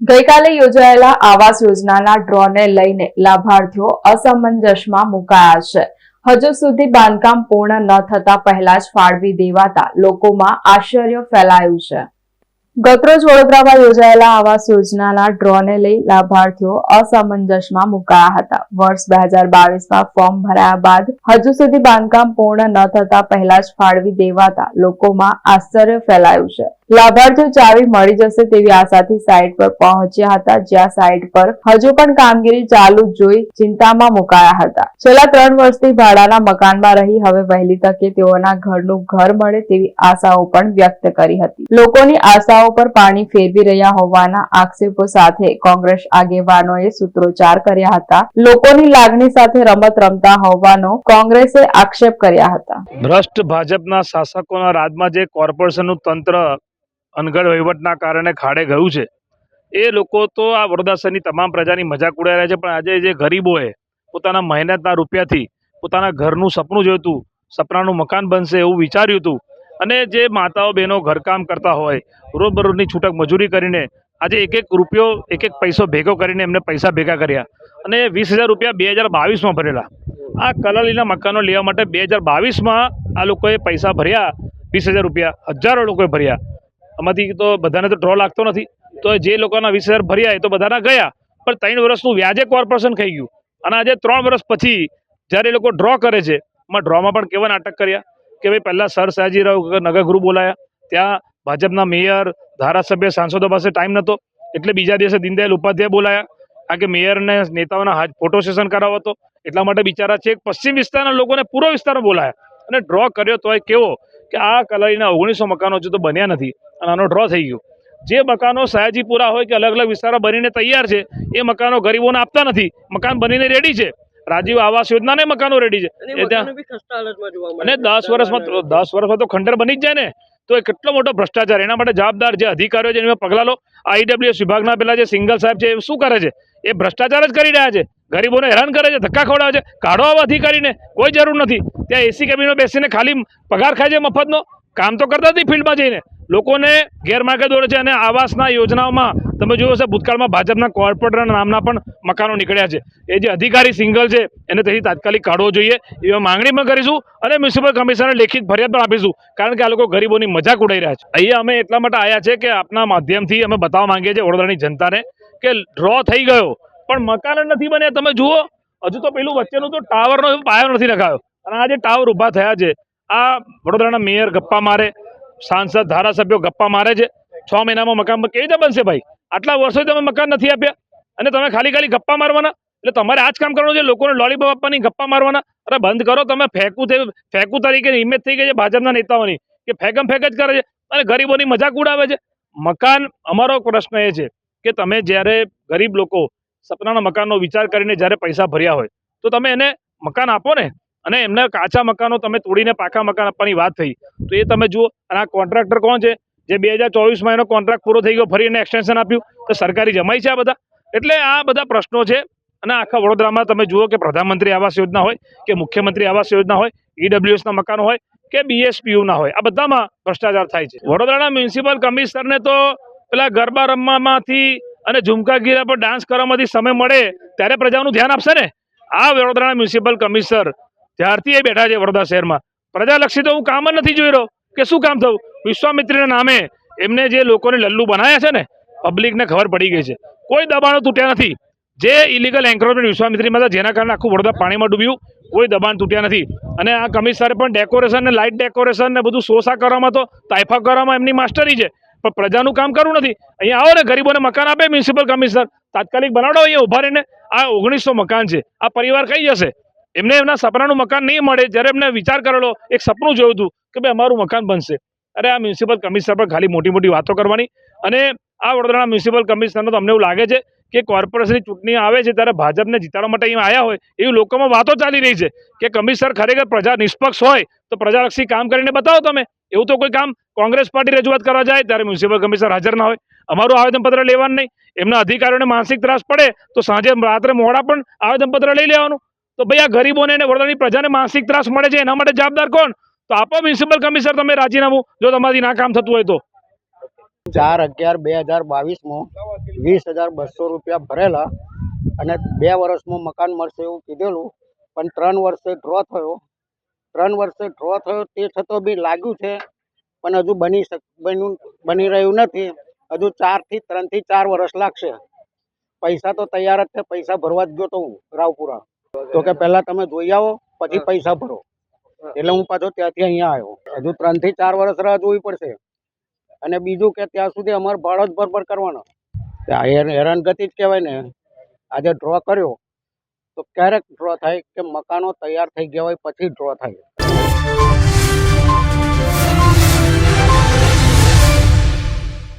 ગઈકાલે યોજાયેલા આવાસ યોજનાના ડ્રોને લઈને લાભાર્થીઓ અસમંજસમાં મુકાયા છે. હજુ સુધી બાંધકામ પૂર્ણ ન થતા પહેલા જ ફાળવી દેવાતા લોકોમાં આશ્ચર્ય ફેલાયું છે. ગતરોજ વડોદરામાં યોજાયેલા આવાસ યોજનાના ડ્રોને લઈ લાભાર્થીઓ અસમંજસમાં મુકાયા હતા. વર્ષ બે હજાર બાવીસમાં ફોર્મ ભરાયા બાદ હજુ સુધી બાંધકામ પૂર્ણ ન થતા પહેલા જ ફાળવી દેવાતા લોકોમાં આશ્ચર્ય ફેલાયું છે. લાભાર્થીઓ ચાવી મળી જશે તેવી આશાથી સાઇટ પર પહોંચ્યા હતા. જ્યાં સાઇટ પર હજુ પણ કામગીરી ચાલુ જોઈ ચિંતામાં મુકાયા હતા. છેલ્લા ત્રણ વર્ષથી ભાડાના મકાનમાં રહી હવે વહેલી તકે તેઓના ઘરનું ઘર મળે તેવી આશાઓ પણ વ્યક્ત કરી હતી. લોકોની આશાઓ પર પાણી ફેરવી રહ્યા હોવાના આક્ષેપો સાથે કોંગ્રેસ આગેવાનોએ સૂત્રોચ્ચાર કર્યા હતા. લોકોની લાગણી સાથે રમત રમતા હોવાનો કોંગ્રેસે આક્ષેપ કર્યા હતા. ભ્રષ્ટ ભાજપના શાસકોના રાજમાં જે કોર્પોરેશનનું તંત્ર અનગઢ વહીવટના કારણે ખાડે ગયું છે. એ લોકો તો આ વરદાસરની તમામ પ્રજાની મજાક ઉડાવી રહ્યા છે, પણ આજે જે ગરીબોએ પોતાના મહેનતના રૂપિયાથી પોતાના ઘરનું સપનું જોયું હતું, સપનાનું મકાન બનશે એવું વિચાર્યું હતું. અને જે માતાઓ બહેનો ઘરકામ કરતા હોય, રોજબરોજની છૂટક મજૂરી કરીને આજે એક એક રૂપિયો, એક એક પૈસો ભેગો કરીને એમને પૈસા ભેગા કર્યા. અને વીસ હજાર રૂપિયા બે હજાર બાવીસમાં ભરેલા. આ કલાલીના મકાનો લેવા માટે બે હજાર બાવીસમાં આ લોકોએ પૈસા ભર્યા, વીસ હજાર રૂપિયા હજારો લોકોએ ભર્યા. આમાંથી તો બધાને તો ડ્રો લાગતો નથી. તો જે લોકોના વીસ હજાર ભર્યા એ તો બધાના ગયા. પણ ત્રણ વર્ષનું વ્યાજે કોર્પોરેશન ખાઈ ગયું. અને આજે ત્રણ વર્ષ પછી જ્યારે એ લોકો ડ્રો કરે છે, એમાં ડ્રોમાં પણ કેવા નાટક કર્યા? કે ભાઈ પહેલાં સર સયાજીરાવ નગરગૃહ બોલાયા. ત્યાં ભાજપના મેયર, ધારાસભ્ય, સાંસદો પાસે ટાઈમ નહોતો એટલે બીજા દિવસે દીનદયાલ ઉપાધ્યાય બોલાયા. કારણ કે મેયરને નેતાઓના હાથ ફોટો સેશન કરાવો હતો. એટલા માટે બિચારા છે પશ્ચિમ વિસ્તારના લોકોને પૂર્વ વિસ્તારમાં બોલાયા. અને ડ્રો કર્યો તોય કેવો? કે આ કલારીના ઓગણીસો મકાનો હજુ તો બન્યા નથી અને આનો ડ્રો થઈ ગયો. જે મકાનો સયાજીપુરા હોય કે અલગ અલગ વિસ્તારો બનીને તૈયાર છે એ મકાનો ગરીબોને આપતા નથી. મકાન બનીને રેડી છે. રાજીવ આવાસ યોજનાને મકાનો રેડી છે. અને. દસ વર્ષમાં દસ વર્ષમાં તો ખંડર બની જ જાય ને. તો એ કેટલો મોટો ભ્રષ્ટાચાર. એના માટે જવાબદાર જે અધિકારીઓ છે એમાં પગલાં લો. આઈડબ્લ્યુએસ વિભાગના પેલા જે સિંગલ સાહેબ છે એ શું કરે છે? એ ભ્રષ્ટાચાર જ કરી રહ્યા છે. ગરીબોને હેરાન કરે છે, ધક્કા ખવડાવે છે. કાઢો આવા અધિકારીને, કોઈ જરૂર નથી. ત્યાં એસી કેબિનમાં બેસીને ખાલી પગાર ખાય છે મફતનો. કામ તો કરતા નથી ફિલ્ડમાં જઈને. લોકોને ગેરમાર્ગે દોરે છે અને આવાસના યોજનાઓમાં તમે જોયો હશે ભૂતકાળમાં ભાજપના કોર્પોરેટરના નામના પણ મકાનો નીકળ્યા છે. એ જે અધિકારી સિંગલ છે, એને તેથી તાત્કાલિક કાઢવો જોઈએ. એવી માંગણી પણ કરીશું અને મ્યુનિસિપલ કમિશનરને લેખિત ફરિયાદ પણ આપીશું. કારણ કે આ લોકો ગરીબોની મજાક ઉડાઈ રહ્યા છે. અહીંયા અમે એટલા માટે આવ્યા છે કે આપના માધ્યમથી અમે બતાવવા માંગીએ છીએ વડોદરાની જનતાને કે ડ્રો થઈ ગયો. પણ મકાન નથી બને તમે જુઓ, હજુ તો પેલું વચ્ચેનું તો ટાવરનો પાયો નથી નખાયો અને આ જે ટાવર ઊભા થયા છે, આ વડોદરાના મેયર ગપ્પા મારે, સાંસદ ધારાસભ્યો ગપ્પા મારે છે. છ મહિનામાં મકાન કેવી રીતે બનશે ભાઈ? આટલા વર્ષોથી તમે મકાન નથી આપ્યા. અને તમે ખાલી ખાલી ગપ્પા મારવાના. એટલે તમારે આ જ કામ કરવાનું છે, લોકોને લોલીપોપ આપવાની, ગપ્પા મારવાના. અરે બંધ કરો, તમે ફેંકું થઈ ફેંકું તરીકે ઇમેજ થઈ ગઈ છે ભાજપના નેતાઓની, કે ફેંકમ ફેંક જ કરે છે. અને ગરીબોની મજાક ઉડાવે છે. મકાન, અમારો પ્રશ્ન એ છે કે તમે જ્યારે ગરીબ લોકો સપનાના મકાનનો વિચાર કરીને જ્યારે પૈસા ભર્યા હોય, તો તમે એને મકાન આપો ને, અને એમને કાચા મકાનો તમે તોડીને પાકા મકાન આપવાની વાત થઈ. તો એ તમે જુઓ, અને આ કોન્ટ્રાક્ટર કોણ છે? જે બે હજાર ચોવીસમાં એનો કોન્ટ્રાક્ટ પૂરો થઈ ગયો, ફરી એને એક્સટેન્શન આપ્યું. તો સરકારી જમાઈ છે આ બધા? એટલે આ બધા પ્રશ્નો છે. અને આખા વડોદરામાં તમે જુઓ કે પ્રધાનમંત્રી આવાસ યોજના હોય, કે મુખ્યમંત્રી આવાસ યોજના હોય ઈડબ્લ્યુએસના મકાનો હોય, કે બીએસપીયુના હોય, આ બધામાં ભ્રષ્ટાચાર થાય છે. વડોદરાના મ્યુનિસિપલ કમિશનરને તો પેલા ગરબા રમવામાંથી અને ઝુમકા ગીરા પર ડાન્સ કરવામાંથી સમય મળે ત્યારે પ્રજાનું ધ્યાન આપશે ને? આ વડોદરાના મ્યુનિસિપલ કમિશનર ત્યારથી એ બેઠા છે વડોદરા શહેરમાં. પ્રજાલક્ષી તો હું કામ જ નથી જોઈ રહ્યો. કે શું કામ થયું? વિશ્વામિત્રીના નામે એમને જે લોકોને લલ્લુ બનાવ્યા છે ને પબ્લિકને ખબર પડી ગઈ છે. કોઈ દબાણો તૂટ્યા નથી. જે ઇલીગલ એન્ક્રોચમેન્ટ વિશ્વામિત્રીમાં હતા, જેના કારણે આખું વડોદરા પાણીમાં ડૂબ્યું, કોઈ દબાણ તૂટ્યા નથી. અને આ કમિશનરે પણ ડેકોરેશન ને લાઇટ ડેકોરેશન ને બધું શોષા કરવામાં તો તાઇફા કરવામાં એમની માસ્ટરી છે. પણ પ્રજાનું કામ કરવું નથી. અહીંયા આવો ને, ગરીબોને મકાન આપે, મ્યુનિસિપલ કમિશનર. તાત્કાલિક બનાવડો અહીંયા ઊભા રહીને. આ ઓગણીસો મકાન છે. આ પરિવાર કઈ જશે. એમને એમના સપનાનું મકાન નહીં મળે. જ્યારે એમને વિચાર કરેલો, એક સપનું જોયું હતું કે ભાઈ અમારું મકાન બનશે. અરે આ મ્યુનિસિપલ કમિશનર પર ખાલી મોટી મોટી વાતો કરવાની. અને આ વડોદરાના મ્યુનિસિપલ કમિશનરનો તો અમને એવું લાગે છે કે કોર્પોરેશનની ચૂંટણી આવે છે ત્યારે ભાજપને જીતાડવા માટે અહીંયા આવ્યા હોય, એવી લોકોમાં વાતો ચાલી રહી છે કે કમિશનર ખરેખર પ્રજા નિષ્પક્ષ હોય તો પ્રજાલક્ષી કામ કરીને બતાવો તમે. એવું તો કોઈ કામ કોંગ્રેસ પાર્ટી રજૂઆત કરવા જાય ત્યારે મ્યુનિસિપલ કમિશનર હાજર ના હોય. અમારું આવેદનપત્ર લેવાનું નહીં. એમના અધિકારીઓને માનસિક ત્રાસ પડે તો સાંજે રાત્રે મોડા પણ આવેદનપત્ર લઈ લેવાનું. તો ભાઈ આ ગરીબોને અને વડોદરાની પ્રજાને માનસિક ત્રાસ મળે છે, એના માટે જવાબદાર કોણ? તો આપો મ્યુનિસિપલ કમિશનર, તમે રાજીનામું. જો તમારી ના કામ થતું હોય તો. ચાર અગિયાર બે હજાર બાવીસમાં વીસ હજાર બસો રૂપિયા ભરેલા અને બે વર્ષમાં મકાન મળશે એવું કીધેલું. પણ ત્રણ વર્ષે ડ્રો થયો. ત્રણ વર્ષે ડ્રો થયો તે છતાં બી લાગ્યું છે. પણ હજુ બની શક બન્યું બની રહ્યું નથી. હજુ ચારથી ત્રણથી ચાર વર્ષ લાગશે. પૈસા તો તૈયાર જ છે. પૈસા ભરવા જ ગયો તો હું રાવપુરા. તો કે પહેલાં તમે જોઈ આવો પછી પૈસા ભરો. એટલે હું પાછો ત્યાંથી અહીંયા આવ્યો. હજુ ત્રણથી ચાર વર્ષ રાહ જોવી પડશે. અને બીજું કે ત્યાં સુધી અમારે ભાડો જ ભરભર કરવાનો હેરાનગતિ જ કહેવાય ને. આજે ડ્રો કર્યો, તો ક્યારેક ડ્રો થાય કે મકાનો તૈયાર થઈ ગયા હોય, પછી ડ્રો થાય.